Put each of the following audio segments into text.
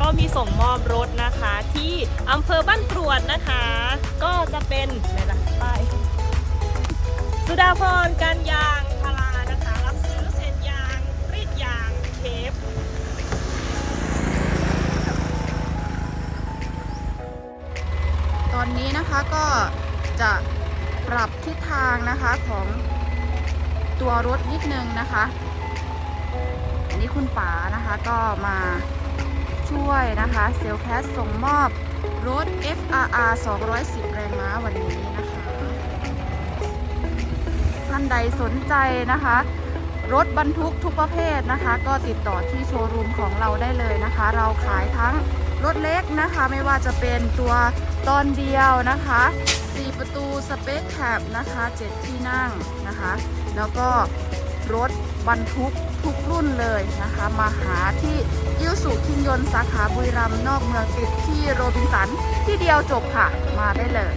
ก็มีส่งมอบรถนะคะ ที่อำเภอบ้านกรวดนะคะ ก็จะเป็นไหนล่ะป้ายสุดาพรการยางพารานะคะ รับซื้อเศษยางรีดยางเทปตอนนี้นะคะก็จะปรับทิศทางนะคะของตัวรถนิดนึงนะคะ อันนี้คุณป๋านะคะก็มา ช่วยนะคะ เซลแคสส่งมอบรถ FRR 210 แรงม้าวันนี้นะคะ ท่านใดสนใจนะคะ รถบรรทุกทุกประเภทนะคะ ก็ติดต่อที่โชว์รูมของเราได้เลยนะคะ เราขายทั้งรถเล็กนะคะ ไม่ว่าจะเป็นตัวตอนเดียวนะคะ 4 ประตูสเปซแคบนะคะ 7 ที่นั่งนะคะ แล้วก็ รถบรรทุกทุกรุ่นเลยนะคะ มาหาที่ยิวสุคิงยนต์สาขาบุรีรัมย์นอกเมืองติดที่โรบินสันที่เดียวจบค่ะมาได้เลย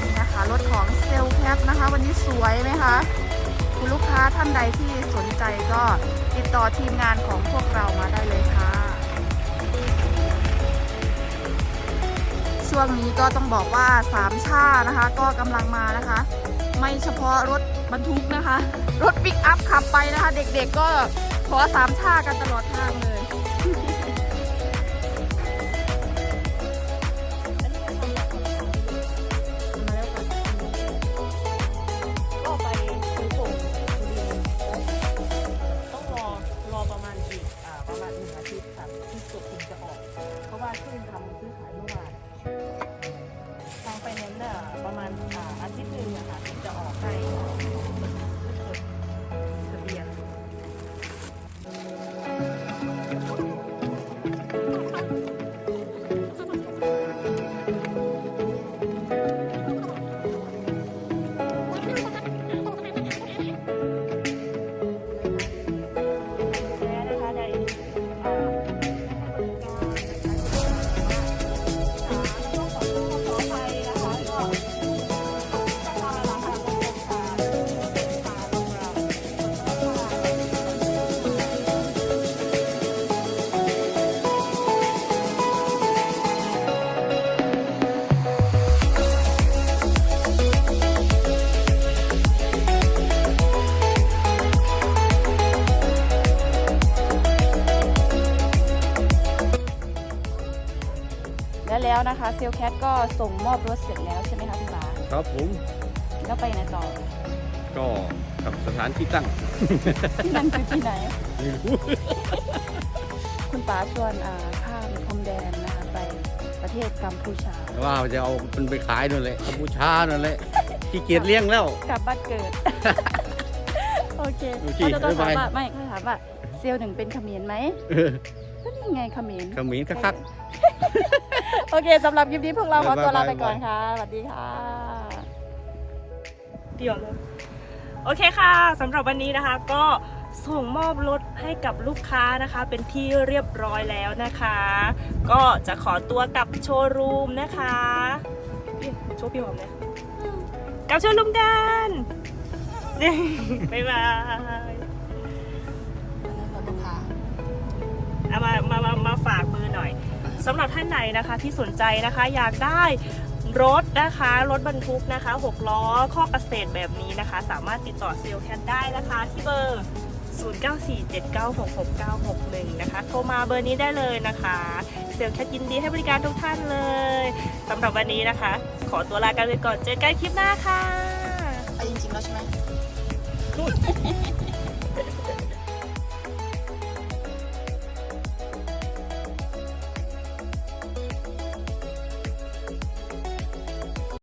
นี่นะคะรถของเซลแคปนะคะ วันนี้สวยไหมคะคุณลูกค้าท่านใดที่สนใจก็ติดต่อทีมงานของพวกเรามาได้เลยค่ะ ช่วงนี้ก็ต้องบอกว่าสามชานะคะ ก็กำลังมานะคะ ไม่เฉพาะรถ บรรทุกนะคะ รถปิกอัพขับไปนะคะ เด็กๆก็ขอสามชากันตลอดทางเลย ก็ไปซื้อส่งต้องรอรอประมาณอีกอ่าประมาณหนึ่งอาทิตย์ค่ะที่สุดถึงจะออก เพราะว่าเพิ่งทำซื้อขายเมื่อวานทางไฟแนนเนี่ยประมาณอ่าอาทิตย์หนึ่งอะค่ะถึงจะออก และแล้วนะคะเซลแคทก็ส่งมอบรถเสร็จแล้วใช่ไหมคะพี่บาครับผมแล้วไปไหนต่อ ก็กับสถานที่ตั้ง ที่นั่นคือที่ไหน ไม่รู้ คุณป๋าชวนอ่าข้ามพรมแดนนะคะไปประเทศกัมพูชา ว่าจะเอามันไปขายนั่นแหละกัมพูชานั่นแหละขี้เกียจเลี้ยงแล้ว กลับบ้านเกิด โอเคโอเคเขาจะต้องถามบ๊ายบายว่าไม่เขาถามว่าเซลล์หนึ่งเป็นเขมรไหมเออก็นี่ไงเขมร เขมิ้นคัก โอเคสำหรับคลิปนี้พวกเราขอตัวลาไปบ๊ายบายก่อนค่ะสวัสดีค่ะเดี๋ยวเลยโอเคค่ะสำหรับวันนี้นะคะก็ส่งมอบรถให้กับลูกค้านะคะ เป็นที่เรียบร้อยแล้วนะคะ ก็จะขอตัวกลับโชว์รูมนะคะพี่โชว์พี่หอมเลยกลับโชว์รูมกันบ๊ายบายเอามามามา สำหรับท่านไหนนะคะที่สนใจนะคะอยากได้รถนะคะรถบรรทุกนะคะ 6 ล้อข้อเกษตรแบบนี้นะคะ สามารถติดต่อเซลล์แคทได้นะคะ ที่เบอร์ 0947966961 นะคะ โทรมาเบอร์นี้ได้เลยนะคะ เซลล์แคทยินดีให้บริการทุกท่านเลยสำหรับวันนี้นะคะ ขอตัวลากันไปก่อนเจอกันคลิปหน้าค่ะไปจริงๆแล้วใช่ไหมๆ